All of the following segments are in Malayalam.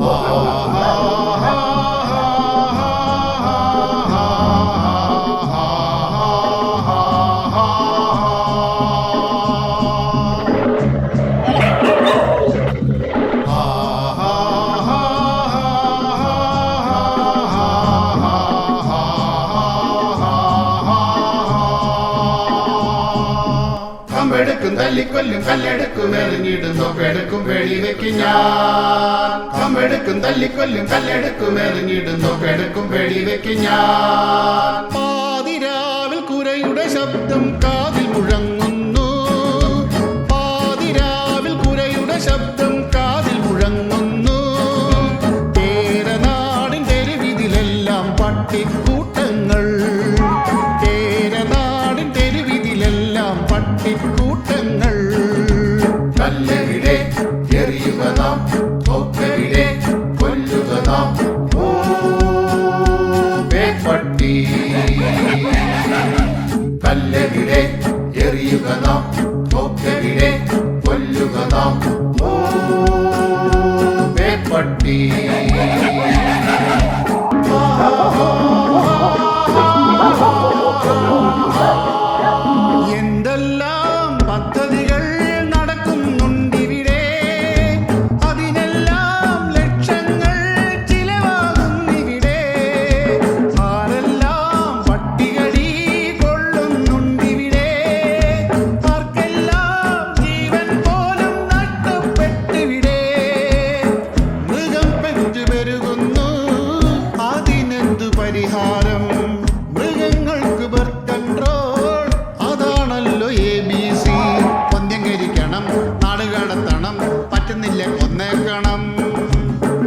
あ കമ്പെടുക്കും തല്ലിക്കൊല്ലും കല്ലെടുക്കും എറിഞ്ഞിടും നോക്കെടുക്കും വെടിവെക്കും ഞാൻ. കമ്പെടുക്കും തല്ലിക്കൊല്ലും കല്ലെടുക്കും എറിഞ്ഞിടും നോക്കെടുക്കും വെടിവെക്കും ഞാൻ. പാതിരാവിൽ കുരയുടെ ശബ്ദം കാതിൽ മുഴങ്ങുന്നു. പാതിരാവിൽ കുരയുടെ ശബ്ദം കാതിൽ മുഴങ്ങുന്നു. കേരനാടിൻ തെരുവിതിലെല്ലാം പട്ടിക്കൂട്ടങ്ങൾ. തേരനാടിൻ തെരുവിതിലെല്ലാം പട്ടിക്കൂട്ടങ്ങൾ കൊല്ലുക നാം ഓ പട്ടി കല്ലെവിടെ എറിയുക നാം പറ്റുന്നില്ല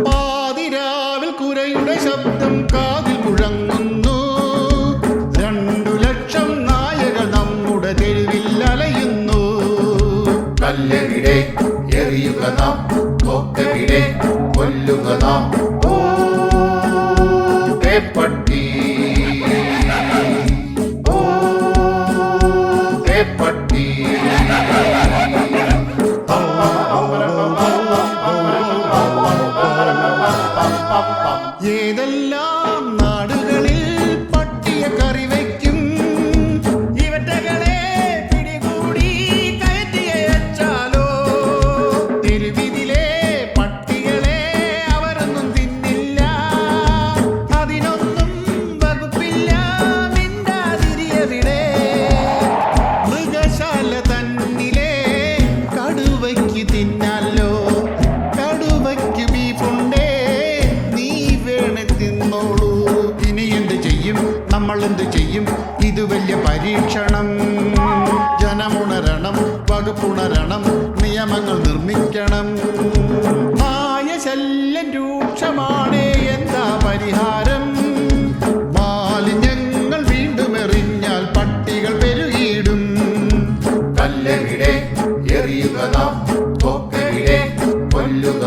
പാതിരാവിൽ കുരയുടെ ശബ്ദം കാതിൽ മുഴങ്ങുന്നു രണ്ടു ലക്ഷം നായകൾ നമ്മുടെ തെരുവിൽ അലയുന്നു. കല്ലെവിടെ എറിയുക നാം കൊക്കവിടെ ஏதெல்லாம் നമ്മൾ എന്ത് ചെയ്യും? ഇത് വലിയ പരീക്ഷണം. ജനമുണരണം വകുപ്പുണരണം നിയമങ്ങൾ നിർമ്മിക്കണം. മായ ശല്യം രൂക്ഷമാണ് എന്താ പരിഹാരം? മാലിന്യങ്ങൾ വീണ്ടും എറിഞ്ഞാൽ പട്ടികൾ പെരുകിയിടും. കല്ലെവിടെ എറിയുക നാം കൊല്ലുക